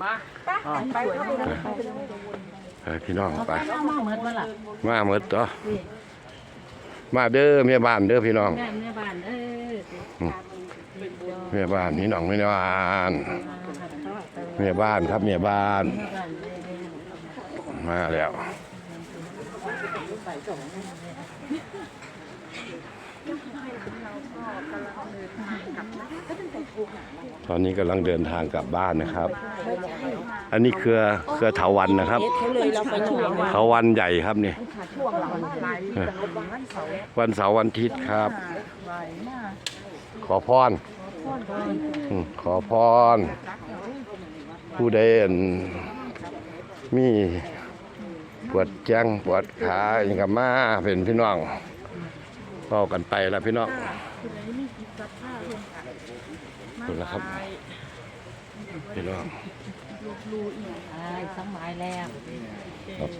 ไปเข้าไปเลยไปพี่น้องไปเอามาเหมือนว่าล่ะมาหมดต่อมาเด้อเมียบ้านเด้อพี่น้อง แม่แม่บ้านเออเมียบ้านพี่น้องเมียบ้านเมียบ้านครับเมียบ้าน มาแล้ว ตอนนี้กำลังเดินทางกลับบ้านนะครับ อันนี้เครือเครือเถาวันนะครับเขาเลยเราไปช่วงวันเถาวันใหญ่ครับนี่ช่วงหลังวันไหนวันเสาร์วันอาทิตย์ครับ ขอพรอืมขอพร ผู้ใดอั่นมีปวดแจ้งปวดขาอย่างกับมาเป็นพี่น้องเฝ้ากันไปแล้วพี่น้อง นี่แหละครับพี่น้องสมัยแล้วครับ